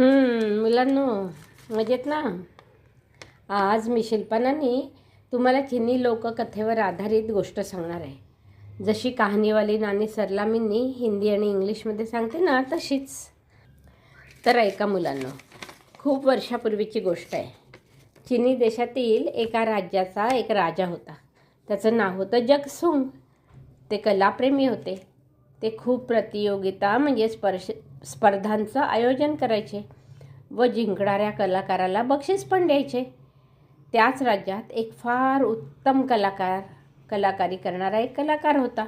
मुलांनो मजेत ना आज मी शिल्पनानी तुम्हाला चिनी लोककथेवर आधारित गोष्ट सांगणार आहे. जशी कहाणीवाली नानी सरलामींनी हिंदी आणि इंग्लिशमध्ये सांगते ना तशीच. तर ऐका मुलांनो खूप वर्षापूर्वीची गोष्ट आहे. चिनी देशातील एका राज्याचा एक राजा होता. त्याचं नाव होतं जगसुंग. ते कलाप्रेमी होते. ते खूप प्रतियोगिता म्हणजे स्पर्श स्पर्धांचं आयोजन करायचे व जिंकणाऱ्या कलाकाराला बक्षीस पण द्यायचे. त्याच राज्यात एक फार उत्तम कलाकार कलाकारी करणारा एक कलाकार होता.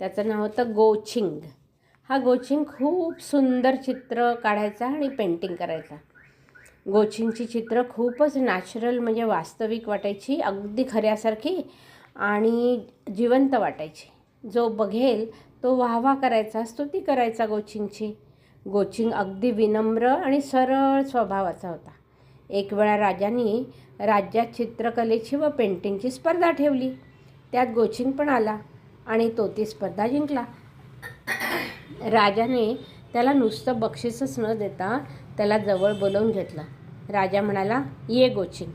त्याचं नाव होतं गोछिंग हा गोछिंग खूप सुंदर चित्र काढायचा आणि पेंटिंग करायचा. गोछिंगची चित्र खूपच नॅचरल म्हणजे वास्तविक वाटायची अगदी खऱ्यासारखी आणि जिवंत वाटायची. जो बघेल तो वाहवा करायचा स्तुती करायचा गोचिंगची गोचिंग अगदी विनम्र आणि सरळ स्वभावाचा होता. एक वेळा राजांनी राज्यात चित्रकलेची व पेंटिंगची स्पर्धा ठेवली. त्यात गोचिंग पण आला आणि तो ती स्पर्धा जिंकला. राजाने त्याला नुसतं बक्षीसच न देता त्याला जवळ बोलवून घेतलं. राजा म्हणाला ये गोचिंग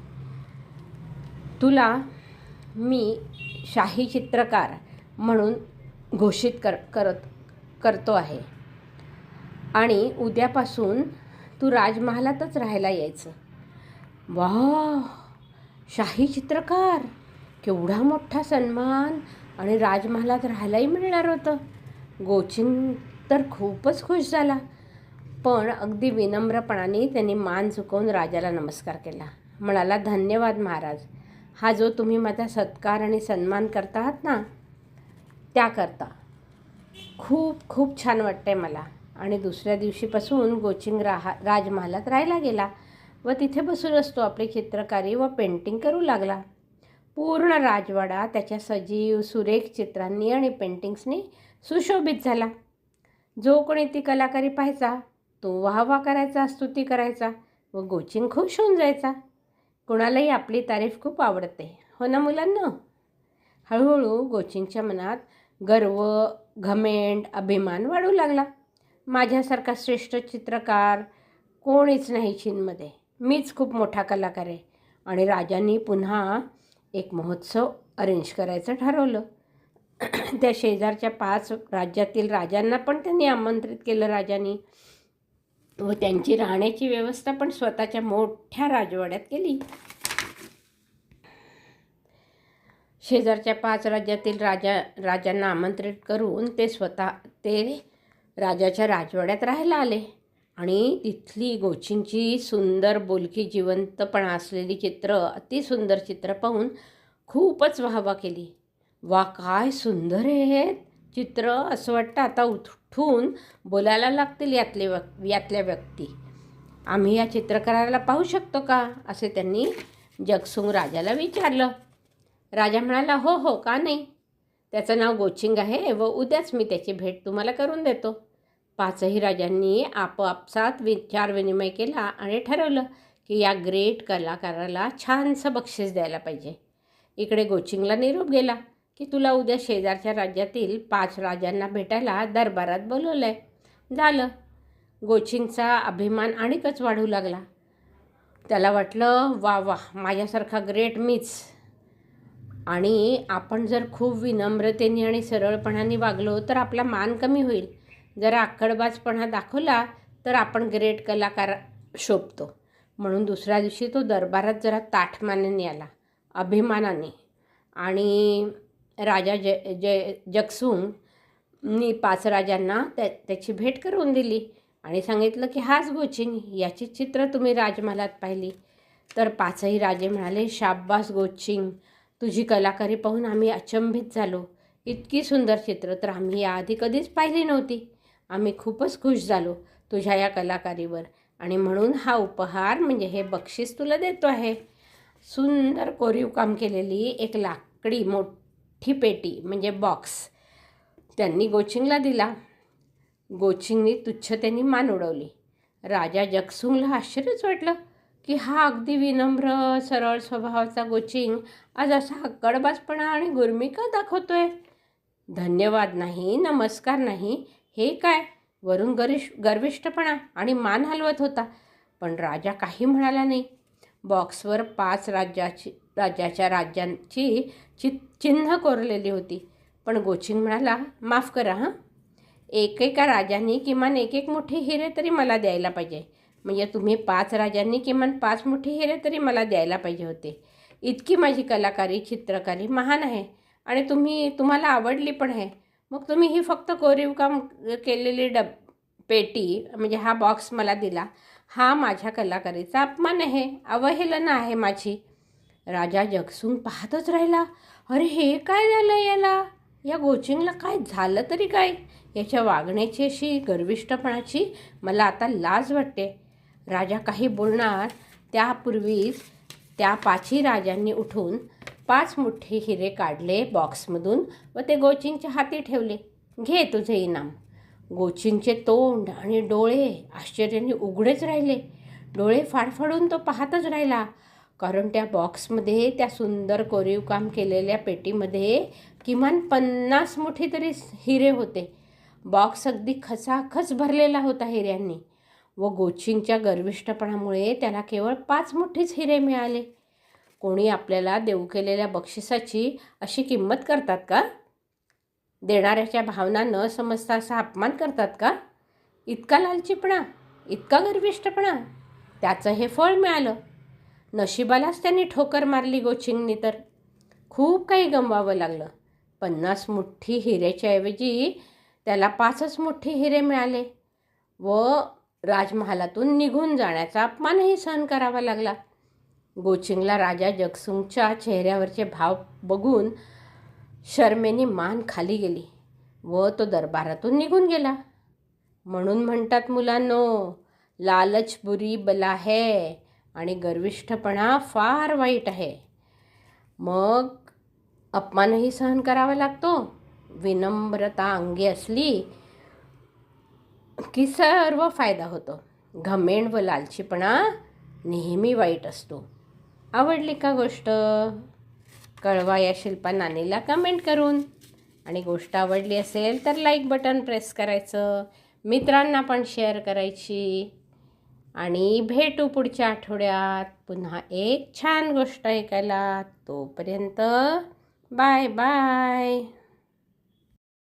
तुला मी शाही चित्रकार म्हणून घोषित कर करत करतो आहे. आणि उद्यापासून तू राजमहालातच राहायला यायचं. वा शाही चित्रकार! केवढा मोठा सन्मान! आणि राजमहालात राहायलाही मिळणार होतं. गोचिंग तर खूपच खुश झाला. पण अगदी विनम्रपणाने त्यांनी मान चुकवून राजाला नमस्कार केला. म्हणाला धन्यवाद महाराज. हा जो तुम्ही माझा सत्कार आणि सन्मान करता आहात ना त्याकरता. खूप खूप छान वाटते मला. आणि दुसऱ्या दिवशीपासून गोचिंग राहा राजमहालात राहायला गेला व तिथे बसून असतो आपली चित्रकारी व पेंटिंग करू लागला. पूर्ण राजवाडा त्याच्या सजीव सुरेख चित्रांनी आणि पेंटिंग्सनी सुशोभित झाला. जो कोणी ती कलाकारी पाहायचा तो वाहवा करायचा स्तुती करायचा व गोचिंग खुश होऊन जायचा. कोणालाही आपली तारीफ खूप आवडते. हो ना मुलांना? हळूहळू गोचिंगच्या मनात गर्व घमेंड अभिमान वाढू लागला. माझ्यासारखा श्रेष्ठ चित्रकार कोणीच नाही चीनमध्ये. मीच खूप मोठा कलाकार आहे आणि राजांनी पुन्हा एक महोत्सव अरेंज करायचं ठरवलं. त्या शेजारच्या पाच राज्यातील राजांना पण त्यांनी आमंत्रित केलं राजांनी. व त्यांची राहण्याची व्यवस्था पण स्वतःच्या मोठ्या राजवाड्यात केली. शेजारच्या पाच राज्यातील राजा राजांना आमंत्रित करून ते स्वतः ते राजाच्या राजवाड्यात राहायला आले. आणि तिथली गोचींची सुंदर बोलकी जिवंतपणा असलेली चित्र अतिसुंदर चित्र पाहून खूपच वाहवा केली. वा काय सुंदर आहे हे चित्र असं वाटतं. आता उठून बोलायला लागतील यातले व्यक् यातल्या व्यक्ती. आम्ही या चित्रकाराला पाहू शकतो का? असे त्यांनी जगसुंग राजाला विचारलं. राजा म्हणाला हो हो का नाही? त्याचं नाव गोचिंग आहे व उद्याच मी त्याची भेट तुम्हाला करून देतो. पाचही राजांनी आपापसात विचार विनिमय केला आणि ठरवलं की या ग्रेट कलाकाराला छानसं बक्षीस द्यायला पाहिजे. इकडे गोचिंगला निरोप गेला की तुला उद्या शेजारच्या राज्यातील पाच राजांना भेटायला दरबारात बोलवलं आहे झालं. गोचिंगचा अभिमान आणिकच वाढू लागला. त्याला वाटलं वा वा माझ्यासारखा ग्रेट मीच आणि आपण जर खूप विनम्रतेने आणि सरळपणाने वागलो तर आपला मान कमी होईल. जर आक्कडबाजपणा दाखवला तर आपण ग्रेट कलाकार शोभतो. म्हणून दुसऱ्या दिवशी तो दरबारात जरा ताठमानाने आला अभिमानाने. आणि राजा जय जय जगसुंगनी पाच राजांना त्या त्याची भेट करून दिली आणि सांगितलं की हाच गोचिंग याची चित्र तुम्ही राजमहालात पाहिली. तर पाचही राजे म्हणाले शाब्बास गोचिंग तुझी कलाकारी पाहून आम्ही अचंबित झालो. इतकी सुंदर चित्र तर आम्ही याआधी कधीच पाहिली नव्हती. आम्ही खूपच खुश झालो तुझ्या या कलाकारीवर आणि म्हणून हा उपहार म्हणजे हे बक्षीस तुला देतो आहे. सुंदर कोरीव काम केलेली एक लाकडी मोठी पेटी म्हणजे बॉक्स त्यांनी गोचिंगला दिला. गोचिंगनी तुच्छतेने मान उडवली. राजा जगसुंगला आश्चर्यच वाटलं. की हा अगदी विनम्र सरळ स्वभावाचा गोचिंग आज असा हक्कडबाजपणा आणि गुरमिका दाखवतोय. धन्यवाद नाही नमस्कार नाही हे काय? वरून गरिश गर्विष्ठपणा आणि मान हलवत होता पण राजा काही म्हणाला नाही. बॉक्सवर पाच राज्याची राज्याच्या राज्यांची चि चिन्ह कोरलेली होती पण गोचिंग म्हणाला माफ करा हां. एकेका राजांनी किमान एक एक मोठे हिरे तरी मला द्यायला पाहिजे. म्हणजे तुम्ही पाच राजांनी किमान पाच मोठे हिरे तरी मला द्यायला पाहिजे होते. इतकी माझी कलाकारी चित्रकारी महान आहे आणि तुम्ही तुम्हाला आवडली पण आहे. मग तुम्ही ही फक्त कोरीवकाम केलेली डब पेटी म्हणजे हा बॉक्स मला दिला. हा माझ्या कलाकारीचा अपमान आहे अवहेलना आहे माझी. राजा जगसून पाहतच राहिला. अरे हे काय झालं याला? या गोचिंगला काय झालं तरी काय? याच्या वागण्याची अशी गर्विष्टपणाची मला आता लाज वाटते. राजा काही बोलणार त्यापूर्वीच त्या पाचही राजांनी उठून पाच मोठे हिरे काढले बॉक्समधून व ते गोचिंगच्या हाती ठेवले. घे तुझे इनाम. गोचिंगचे तोंड आणि डोळे आश्चर्याने उघडेच राहिले. डोळे फाडफाडून तो पाहतच राहिला. कारण त्या बॉक्समध्ये त्या सुंदर कोरीव काम केलेल्या पेटीमध्ये किमान पन्नास मुठी तरी हिरे होते. बॉक्स अगदी खचाखच भरलेला होता हिऱ्यांनी. व गोचिंगच्या गर्विष्ठपणामुळे त्याला केवळ पाच मोठेच हिरे मिळाले. कोणी आपल्याला देऊ केलेल्या बक्षिसाची अशी किंमत करतात का? देणाऱ्याच्या भावना न समजता असा अपमान करतात का? इतका लालचीपणा इतका गर्विष्ठपणा त्याचं हे फळ मिळालं. नशिबालाच त्यांनी ठोकर मारली गोचिंगनी तर. खूप काही गमवावं लागलं. पन्नास मुठ्ठी हिऱ्याच्याऐवजी त्याला पाचच मुठ्ठी हिरे मिळाले. व राजमहालातून निघून जाण्याचा अपमानही सहन करावा लागला. गोचिंगला राजा जगसुंगच्या चेहऱ्यावरचे भाव बघून शर्मेने मान खाली गेली व तो दरबारातून निघून गेला. म्हणून म्हणतात मुलांनो लालच बुरी बला है आणि गर्विष्ठपणा फार वाईट आहे. मग अपमानही सहन करावा लागतो. विनम्रता अंगी असली की सर्व फायदा होतो. घमेंड व लालचीपणा नेहमी वाईट असतो. आवडली का गोष्ट? कळवा या शिल्पा नानीला कमेंट करून. आणि गोष्ट आवडली असेल तर लाईक बटन प्रेस करायचं. मित्रांना पण शेअर करायची. आणि भेटू पुढच्या आठवड्यात. पुन्हा एक छान गोष्ट ऐकायला. तोपर्यंत बाय बाय